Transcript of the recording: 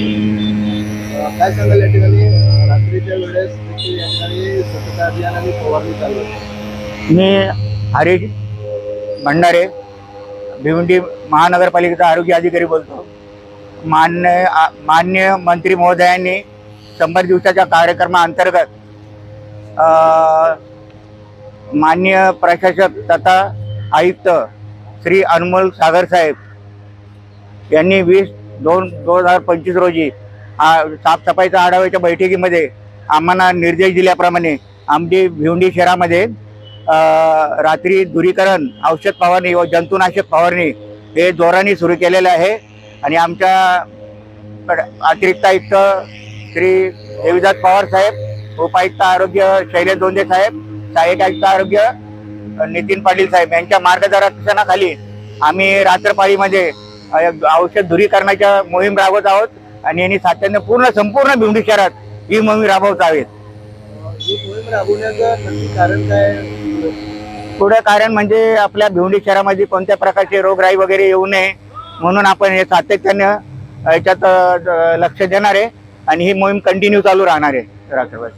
काय सांगाल या ठिकाणी रात्रीच्या वेळेस देखील या ठिकाणी स्वच्छता अभियान आणि फवारणी चालू आहे. मी हरीश भंडारे भिवंडी महानगरपालिकेचा आरोग्य अधिकारी बोलतो मान्य आ- मान्य मंत्री महोदयांनी शंभर दिवसाच्या कार्यक्रमाअंतर्गत अ, मान्य प्रशासक तथा आयुक्त श्री अनमोल सागर साहेब यांनी वीस दोन दोन हजार पंचवीस रोजी साफसफाईच्या आढाव्याच्या बैठकीमध्ये आम्हाला निर्देश दिल्याप्रमाणे आमची भिवंडी शहरामध्ये रात्री धुरीकरण औषध फवारणी व जंतुनाशक फवारणी हे जोराने सुरू केलेलं आहे. आणि आमच्या अतिरिक्त आयुक्त श्री देवीदास पवार साहेब उपायुक्त आरोग्य शैलेश दोंदे साहेब सहाय्यक आयुक्त आरोग्य नितीन पाटील साहेब यांच्या मार्गदर्शनाखाली आम्ही रात्रपाळीमध्ये औषध धुरीकरणाच्या मोहीम राबवत आहोत आणि यांनी सातत्याने पूर्ण संपूर्ण भिवंडी शहरात ही मोहीम राबवत आहेत अं, ही मोहीम राबवण्याचं नक्की कारण काय पुढे कारण म्हणजे आपल्या भिवंडी शहरामध्ये कोणत्या प्रकारचे रोगराई वगैरे येऊ नये म्हणून आपण हे सातत्याने याच्यात लक्ष देणार आहे आणि ही मोहीम कंटिन्यू चालू राहणार आहे. रात्रभर